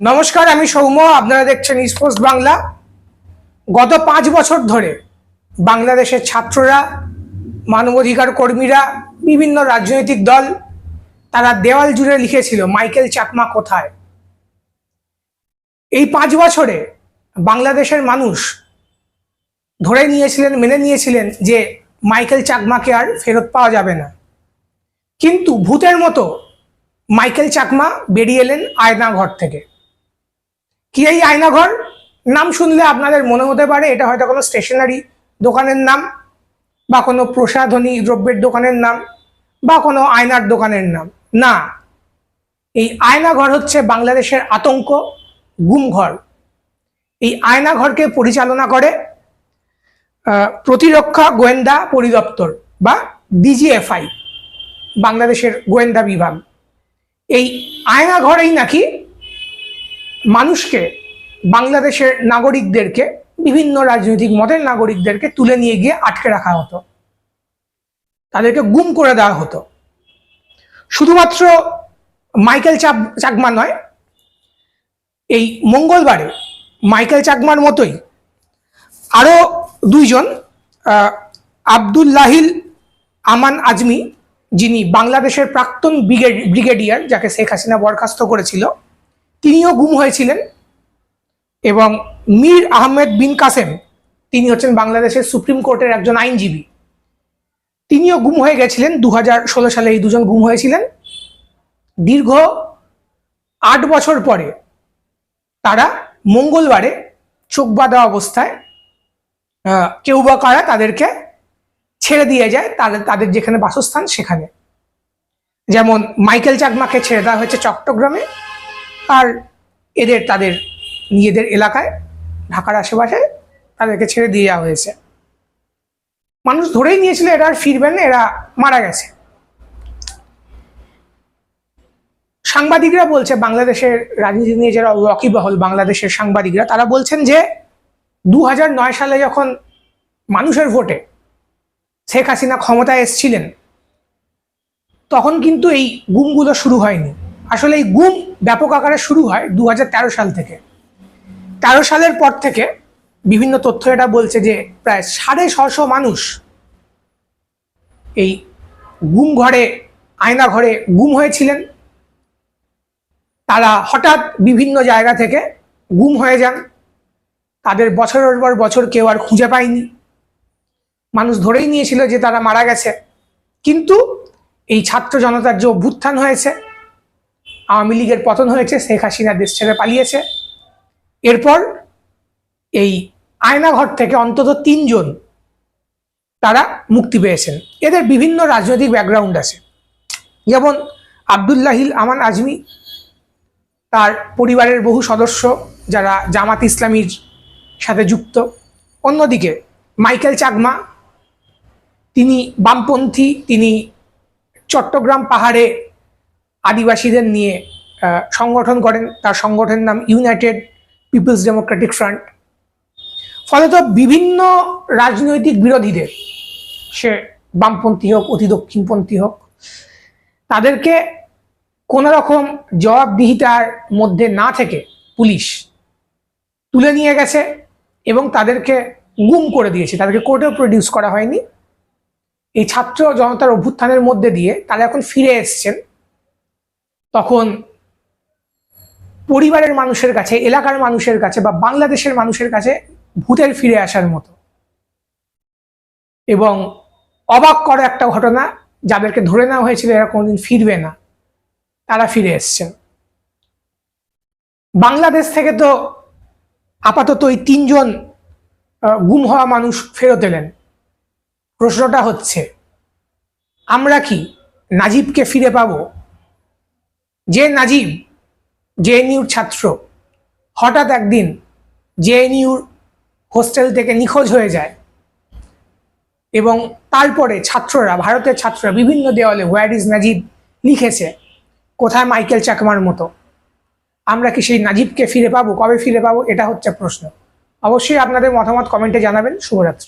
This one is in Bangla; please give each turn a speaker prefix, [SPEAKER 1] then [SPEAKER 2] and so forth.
[SPEAKER 1] নমস্কার, আমি সৌম্য, আপনারা দেখছেন স্পোর্টস বাংলা গত পাঁচ বছর ধরে বাংলাদেশের ছাত্ররা, মানবাধিকার কর্মীরা, বিভিন্ন রাজনৈতিক দল, তারা দেওয়াল জুড়ে লিখেছিল, মাইকেল চাকমা কোথায়? এই পাঁচ বছরে বাংলাদেশের মানুষ ধরে নিয়েছিলেন, মেনে নিয়েছিলেন যে মাইকেল চাকমাকে আর ফেরত পাওয়া যাবে না। কিন্তু ভূতের মতো মাইকেল চাকমা বেরিয়ে এলেন আয়না ঘর থেকে। কি এই আয়নাঘর? নাম শুনলে আপনাদের মনে হতে পারে, এটা হয়তো কোনো স্টেশনারি দোকানের নাম, বা কোনো প্রসাধনী দ্রব্যের দোকানের নাম, বা কোনো আয়নার দোকানের নাম। না, এই আয়নাঘর হচ্ছে বাংলাদেশের আতঙ্ক গুমঘর এই আয়নাঘরকে পরিচালনা করে প্রতিরক্ষা গোয়েন্দা পরিদপ্তর, বা ডিজিএফআই বাংলাদেশের গোয়েন্দা বিভাগ। এই আয়নাঘরেই নাকি মানুষকে, বাংলাদেশের নাগরিকদেরকে, বিভিন্ন রাজনৈতিক মতের নাগরিকদেরকে তুলে নিয়ে গিয়ে আটকে রাখা হতো। তাদেরকে গুম করে দেওয়া হতো। শুধুমাত্র মাইকেল চাপ, চাকমা নয়, এই মঙ্গলবারে মাইকেল চাকমার মতোই আরও দুইজন আব্দুল্লাহিল আমান আজমি, যিনি বাংলাদেশের প্রাক্তন ব্রিগেড, ব্রিগেডিয়ার, যাকে শেখ হাসিনা বরখাস্ত করেছিল তিনিও গুম হয়েছিলেন এবং মীর আহমেদ বিন কাসেম, তিনি হচ্ছেন বাংলাদেশের সুপ্রিম কোর্টের একজন আইনজীবী। তিনিও গুম হয়ে গেছিলেন দু হাজার ষোলো সালে এই দুজন গুম হয়েছিলেন। দীর্ঘ আট বছর পরে তারা মঙ্গলবারে চোখ বাঁধা অবস্থায় কেউ বা কারা তাদেরকে ছেড়ে দিয়ে যায় তাদের তাদের যেখানে বাসস্থান সেখানে। যেমন মাইকেল চাকমাকে ছেড়ে দেওয়া হয়েছে চট্টগ্রামে আর এদের তাদের নিজেদের এলাকায়, ঢাকার আশেপাশে তাদেরকে ছেড়ে দিয়ে যাওয়া হয়েছে। মানুষ ধরেই নিয়েছিল এরা আর ফিরবেন না, এরা মারা গেছে। সাংবাদিকরা বলছে, বাংলাদেশের রাজনীতি নিয়ে যারা ওয়াকিবহল বাংলাদেশের সাংবাদিকরা, তারা বলছেন যে দু সালে যখন মানুষের ভোটে শেখ হাসিনা ক্ষমতায় এসছিলেন, তখন কিন্তু এই গুমগুলো শুরু হয়নি। আসলে এই গুম ব্যাপক আকারে শুরু হয় দু হাজার তেরো সাল থেকে। তেরো সালের পর থেকে বিভিন্ন তথ্য এটা বলছে যে প্রায় সাড়ে ছশো মানুষ এই গুম ঘরে, আয়না ঘরে গুম হয়েছিলেন। তারা হঠাৎ বিভিন্ন জায়গা থেকে গুম হয়ে যান। তাদের বছরের পর বছর কেউ আর খুঁজে পায়নি। মানুষ ধরেই নিয়েছিল যে তারা মারা গেছে। কিন্তু এই ছাত্র জনতার যে অভ্যুত্থান হয়েছে আওয়ামী লীগের পতন হয়েছে, শেখ হাসিনা দেশ ছেড়ে পালিয়েছে। এরপর এই আয়নাঘর থেকে অন্তত তিনজন তারা মুক্তি পেয়েছেন। এদের বিভিন্ন রাজনৈতিক ব্যাকগ্রাউন্ড আছে। যেমন আবদুল্লাহিল আমান আজমি, তার পরিবারের বহু সদস্য যারা জামাত ইসলামীর সাথে যুক্ত। অন্যদিকে মাইকেল চাকমা, তিনি বামপন্থী, তিনি চট্টগ্রাম পাহাড়ে আদিবাসীদের নিয়ে সংগঠন করেন তার সংগঠনের নাম ইউনাইটেড পিপলস ডেমোক্রেটিক ফ্রন্ট। ফলত বিভিন্ন রাজনৈতিক বিরোধীদের, সে বামপন্থী হোক, অতি দক্ষিণপন্থী হোক, তাদেরকে কোনো রকম জবাবদিহিতার মধ্যে না থেকে পুলিশ তুলে নিয়ে গেছে এবং তাদেরকে গুম করে দিয়েছে। তাদেরকে কোর্টেও প্রডিউস করা হয়নি। এই ছাত্র জনতার অভ্যুত্থানের মধ্যে দিয়ে তারা এখন ফিরে এসছেন। তখন পরিবারের মানুষের কাছে, এলাকার মানুষের কাছে বা বাংলাদেশের মানুষের কাছে ভূতের ফিরে আসার মতো। এবং অবাক করা একটা ঘটনা, যাদেরকে ধরে নেওয়া হয়েছিল এরা কোনোদিন ফিরবে না, তারা ফিরে এসছেন। বাংলাদেশ থেকে তো আপাতত ওই তিনজন গুম হওয়া মানুষ ফেরত এলেন। প্রশ্নটা হচ্ছে, আমরা কি নাজিবকে ফিরে পাবো? যে নাজিব জেএনইউর ছাত্র, হঠাৎ একদিন জেএনইউর হোস্টেল থেকে নিখোঁজ হয়ে যায় এবং তারপরে ছাত্ররা, ভারতের ছাত্ররা বিভিন্ন দেওয়ালে হোয়ার ইজ নাজিব? লিখেছে, কোথায় মাইকেল চাকমার মতো? আমরা কি সেই নাজিবকে ফিরে পাবো? কবে ফিরে পাবো? এটা হচ্ছে প্রশ্ন। অবশ্যই আপনাদের মতামত কমেন্টে জানাবেন। শুভরাত্রি।